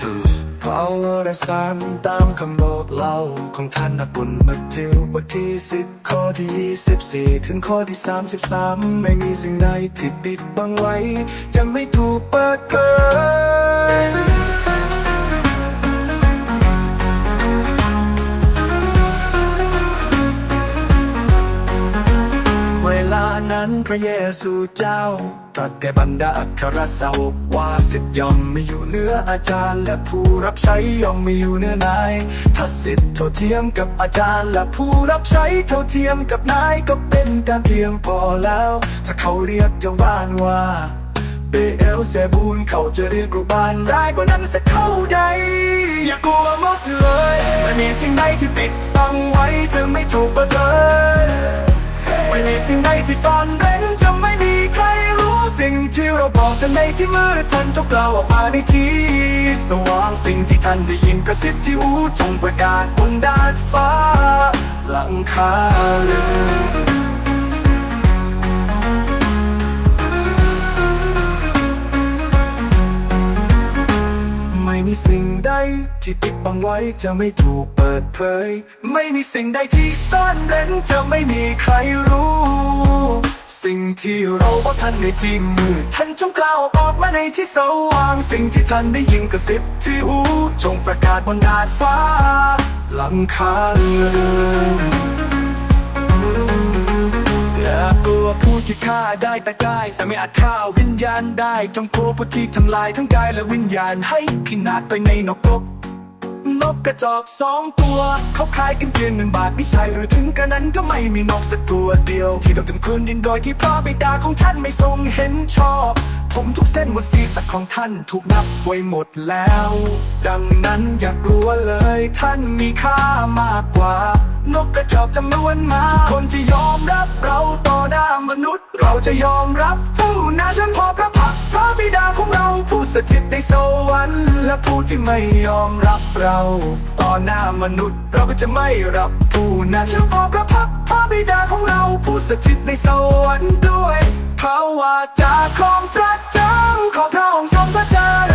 truth เพราะว่าราสานตามคำบอกเล่า ของท่านอบุญมัทธิวบทที่สิบข้อที่ยี่สิบสี่ถึงข้อที่สามสิบสามไม่มีสิ่งใดที่ปิดบังไว้ จะไม่ถูกเปิดเผย ระเยซูเจ้า ตรัสแก่บรรดาอัครสาวกว่าสิทธิ์ย่อมไม่อยู่เหนืออาจารย์ และผู้รับใช้ย่อมไม่อยู่เหนือนาย ถ้าสิทธิ์เท่าเทียมกับอาจารย์ และผู้รับใช้เท่าเทียมกับนายก็เป็นการเพียงพอแล้ว ถ้าเขาเรียกเจ้าบ้านว่าเบเอลเซบูลเขาจะเรียกรูบ้านร้ายกว่านั้นสักเท่าใด อย่ากลัวหมดเลยไม่มีสิ่งใดที่ปิดบังไว้จะไม่ถูกปิดเผย ไม่มีสิ่งใดที่ซ่อนเร้นจะไม่มีใครรู้สิ่งที่เราบอกจะในที่มืดท่านจงกล่าวออกมาในที่สว่างสิ่งที่ท่านได้ยินกระซิบที่หูจงประกาศบนดาดฟ้า หลังคาเรือน ที่ปิดบังไว้จะไม่ถูกเปิดเผย ไม่มีสิ่งใดที่ซ่อนเร้นจะไม่มีใครรู้ สิ่งที่เราบอกท่านในที่มืดท่านจงกล่าวออกมาในที่สว่าง สิ่งที่ท่านได้ยินกระซิบที่หูจงประกาศบนดาดฟ้า หลังคาเรือนตัวผู้ที่ฆ่าได้แต่กาย แต่ไม่อาจฆ่าวิญญาณได้ จงกลัวผู้ที่ทำลายทั้งกายและวิญญาณให้พินาศไปในนรก กระจอกสองตัว เขาขายกันเพียงหนึ่งบาทไม่ใช่หรือถึงกระนั้นก็ไม่มีนกสักตัวเดียว ที่ต้องถึงคืนดินโดยที่พระบิดาของท่านไม่ทรงเห็นชอบ ผมทุกเส้นบนศีรษะของท่านถูกนับไว้หมดแล้ว ดังนั้นอย่ากลัวเลยท่านมีค่ามากกว่า นกกระจอกจำนวนมา คนที่ยอมรับเราต่อหน้ามนุษย์ เราจะยอมรับผู้น ผู้สถิตในสวรรค์และผู้ที่ไม่ยอมรับเรา ต่อหน้ามนุษย์เราก็จะไม่รับผู้นั้นเฉพาะพระพักตร์พระบิดาของเราผู้สถิตในสวรรค์ด้วยพระวาจาของพระเจ้าขอพระองค์ทรงพระเจริญ